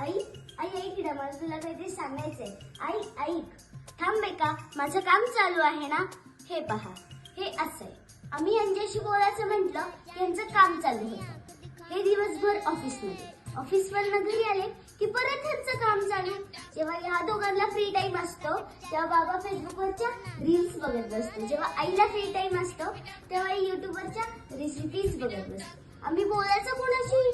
आई आई ऐक ना मला तुला काहीतरी सांगायचंय. आई ऐक थांब बेका माझं काम चालू आहे ना? हे पहा हे असं आहे आम्ही यांच्याशी बोलायचं म्हटलं की यांचं काम चालू होतं. हे दिवसभर ऑफिसमध्ये. ऑफिसवर घरी आले की परत ह्यांचं काम चालू. जेव्हा या दोघांना फ्री टाइम असतो तेव्हा बाबा फेसबुकवरच्या रील्स बघत बसतो. जेव्हा आईला फ्री टाइम असतो तेव्हा आई युट्यूबवरच्या रेसिपीज बघत बसतो. आम्ही बोलायचं कोणाशी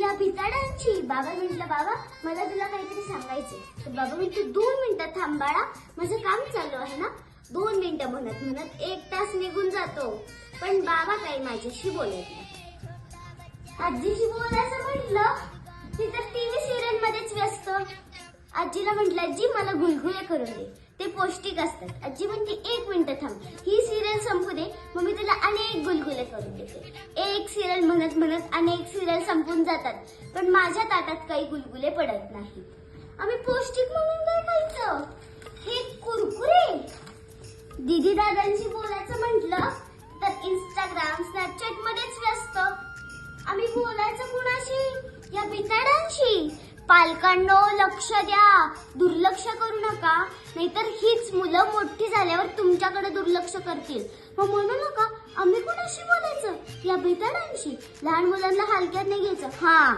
या भिताडांची बाबा म्हटलं बाबा मला तुला काहीतरी सांगायचे तर बाबा म्हणतो दोन मिनिटं थांबाळा माझं काम चालू आहे ना. दोन मिनिटं म्हणत म्हणत एक तास निघून जातो. पण बाबा काही माझ्याशी बोलत नाही. आजीशी बोलायचं म्हटलं ती तर टीव्ही सिरियल मध्येच व्यस्त. आजीला म्हटलं आजी मला गुलगुले करून दे. ते पौष्टिक असतात. आजी म्हणते एक मिनिट थांब. ही सिरियल संपू दे मग मी तुला अनेक गुलगुले करून देते. एक सिरियल म्हणत म्हणत अनेक सिरियल संपून जातात पण माझ्या ताटात काही गुलगुले पडत नाहीत. आम्ही पौष्टिक म्हणून काय खायचं हे कुरकुरे. दीदी दादांशी पालकांनो लक्ष द्या. दुर्लक्ष करू नका. नाहीतर हीच मुलं मोठी झाल्यावर तुमच्याकडे दुर्लक्ष करतील. मग म्हणू नका आम्ही कुणाशी बोलायचं? या बिताडांशी. लहान मुलांना हलक्यात नाही घ्यायचं. हा.